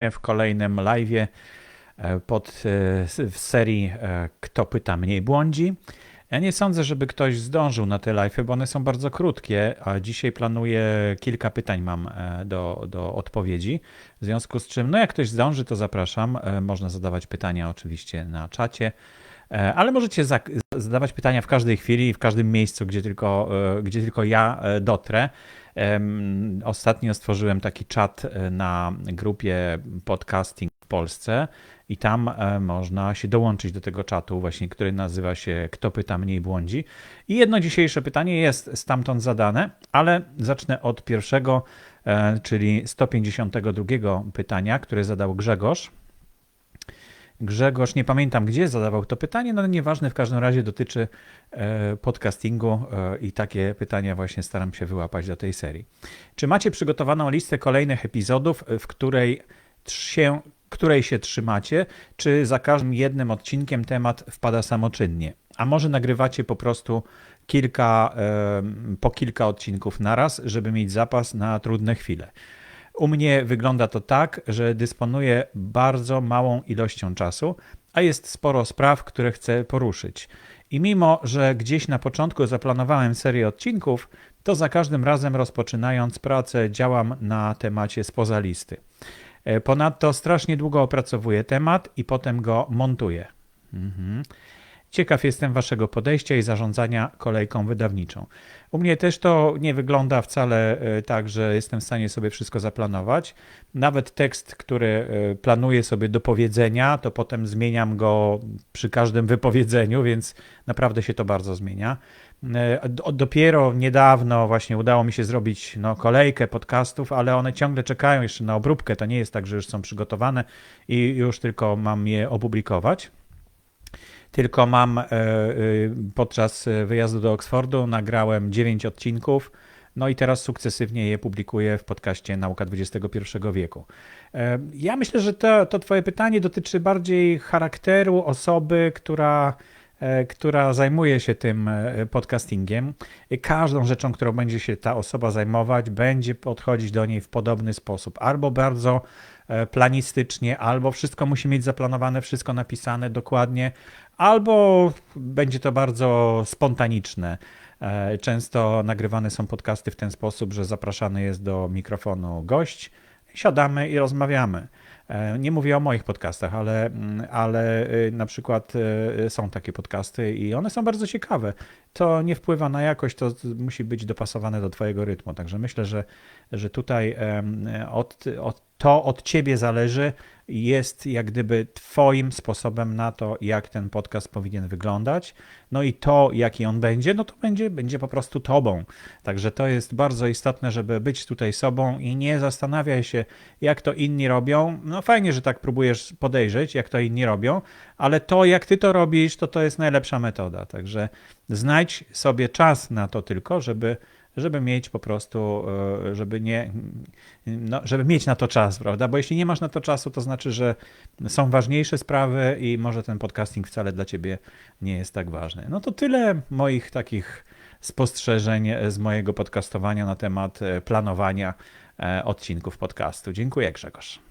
w kolejnym live'ie e, pod, e, w serii e, Kto pyta mniej błądzi. Ja nie sądzę, żeby ktoś zdążył na te live'y, bo one są bardzo krótkie, a dzisiaj planuję kilka pytań mam do, do odpowiedzi. W związku z czym, no jak ktoś zdąży, to zapraszam. Można zadawać pytania oczywiście na czacie, ale możecie zadawać pytania w każdej chwili, w każdym miejscu, gdzie tylko, gdzie tylko ja dotrę. Ostatnio stworzyłem taki czat e, na grupie podcasting w Polsce i tam e, można się dołączyć do tego czatu właśnie, który nazywa się Kto pyta mniej błądzi. I jedno dzisiejsze pytanie jest stamtąd zadane, ale zacznę od pierwszego, e, czyli 152 pytania, które zadał Grzegorz. Grzegorz, nie pamiętam gdzie zadawał to pytanie, no nieważne, w każdym razie dotyczy e, podcastingu e, i takie pytania właśnie staram się wyłapać do tej serii. Czy macie przygotowaną listę kolejnych epizodów, w której się, której się trzymacie, czy za każdym jednym odcinkiem temat wpada samoczynnie? A może nagrywacie po prostu kilka, e, po kilka odcinków naraz, żeby mieć zapas na trudne chwile? U mnie wygląda to tak, że dysponuję bardzo małą ilością czasu, a jest sporo spraw, które chcę poruszyć. I mimo, że gdzieś na początku zaplanowałem serię odcinków, to za każdym razem rozpoczynając pracę działam na temacie spoza listy. E, ponadto strasznie długo opracowuję temat i potem go montuję. Mhm. Ciekaw jestem Waszego podejścia i zarządzania kolejką wydawniczą. U mnie też to nie wygląda wcale e, tak, że jestem w stanie sobie wszystko zaplanować. Nawet tekst, który e, planuję sobie do powiedzenia, to potem zmieniam go przy każdym wypowiedzeniu, więc naprawdę się to bardzo zmienia. E, dopiero niedawno właśnie udało mi się zrobić no, kolejkę podcastów, ale one ciągle czekają jeszcze na obróbkę. To nie jest tak, że już są przygotowane i już tylko mam je opublikować tylko mam e, e, podczas wyjazdu do Oxfordu nagrałem 9 odcinków. No i teraz sukcesywnie je publikuję w podcaście Nauka XXI wieku. E, ja myślę, że to, to Twoje pytanie dotyczy bardziej charakteru osoby, która, która zajmuje się tym podcastingiem. Każdą rzeczą, którą będzie się ta osoba zajmować, będzie podchodzić do niej w podobny sposób. Albo bardzo planistycznie, albo wszystko musi mieć zaplanowane, wszystko napisane dokładnie, albo będzie to bardzo spontaniczne. E, często nagrywane są podcasty w ten sposób, że zapraszany jest do mikrofonu gość, siadamy i rozmawiamy. E, nie mówię o moich podcastach, ale, mm, ale y, na przykład y, są takie podcasty i one są bardzo ciekawe. To nie wpływa na jakość, to musi być dopasowane do Twojego rytmu. Także myślę, że, że tutaj od, od, to od Ciebie zależy, jest jak gdyby Twoim sposobem na to, jak ten podcast powinien wyglądać. No i to, jaki on będzie, no to będzie, będzie po prostu Tobą. Także to jest bardzo istotne, żeby być tutaj sobą i nie zastanawiaj się, jak to inni robią. No fajnie, że tak próbujesz podejrzeć, jak to inni robią, ale to, jak Ty to robisz, to to jest najlepsza metoda. Także znajdź sobie czas na to tylko, żeby żeby mieć po prostu, e, żeby nie, no, żeby mieć na to czas, prawda? Bo jeśli nie masz na to czasu, to znaczy, że są ważniejsze sprawy i może ten podcasting wcale dla ciebie nie jest tak ważny. No to tyle moich takich spostrzeżeń z mojego podcastowania na temat e, planowania e, odcinków podcastu. Dziękuję Grzegorz.